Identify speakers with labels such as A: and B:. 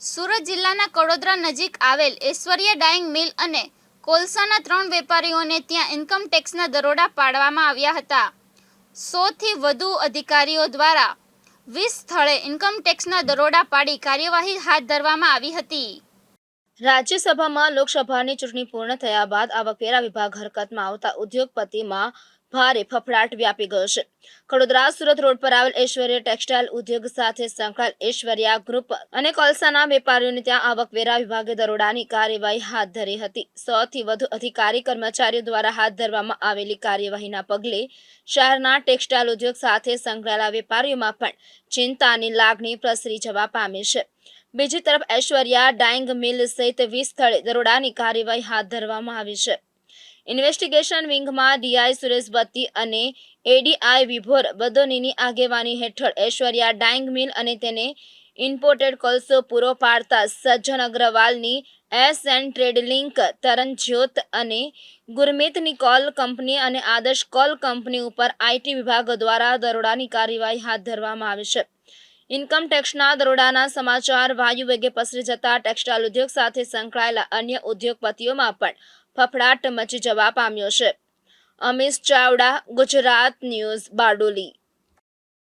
A: સુરત જિલ્લાના કડોદરા નજીક આવેલ ઐશ્વર્યા ડાઇંગ મિલ અને કોલસાના ત્રણ વેપારીઓને ત્યાં ઇન્કમ ટેક્સના દરોડા પાડવામાં આવ્યા હતા. સોથી વધુ અધિકારીઓ દ્વારા વીસ સ્થળે ઇન્કમ ટેક્સના દરોડા પાડી કાર્યવાહી હાથ ધરવામાં આવી હતી. રાજ્યસભામાં લોકસભાની ચૂંટણી પૂર્ણ થયા બાદ આવકવેરા વિભાગ હરકતમાં આવતા ઉદ્યોગપતિમાં ભારે ફફડાટ વ્યાપી ગયો છે. કડોદરા સુરત રોડ પર આવેલ ઐશ્વર્ય ટેક્સટાઇલ ઉદ્યોગ સાથે સંકળાયેલ ઐશ્વર્યા ગ્રુપ અને કોલસાના વેપારીઓને ત્યાં આવકવેરા વિભાગે દરોડાની કાર્યવાહી હાથ ધરી હતી. સો થી વધુ અધિકારી કર્મચારીઓ દ્વારા હાથ ધરવામાં આવેલી કાર્યવાહીના પગલે શહેરના ટેક્સટાઇલ ઉદ્યોગ સાથે સંકળાયેલા વેપારીઓમાં પણ ચિંતાની લાગણી પ્રસરી જવા પામી છે. બીજી તરફ ઐશ્વર્યા ડાઇંગ મિલ સહિત વીસ સ્થળે દરોડાની કાર્યવાહી હાથ ધરવામાં આવી છે. ઇન્વેસ્ટિગેશન વિંગમાં ડીઆઈ સુરેશ બત્તી અને એડીઆઈ વિભોર બદોનીની આગેવાની હેઠળ ઐશ્વર્યા ડાઇંગ મિલ અને તેને ઇમ્પોર્ટેડ કોલસો પૂરો પાડતા Sajjan અગ્રવાલની S and trade link, Taranjyot અને ગુરમીતની કોલ કંપની અને આદર્શ કોલ કંપની ઉપર આઈટી વિભાગ દ્વારા દરોડાની કાર્યવાહી હાથ ધરવામાં આવી છે. ઇન્કમ ટેક્સના દરોડાના સમાચાર, વાયુ વેગે પસરી જતા ટેક્સટાઇલ ઉદ્યોગ સાથે સંકળાયેલા અન્ય ઉદ્યોગપતિઓમાં પણ ફફડાટ મચી જવા પામ્યો છે. અમિત ચાવડા, ગુજરાત ન્યૂઝ, બારડોલી.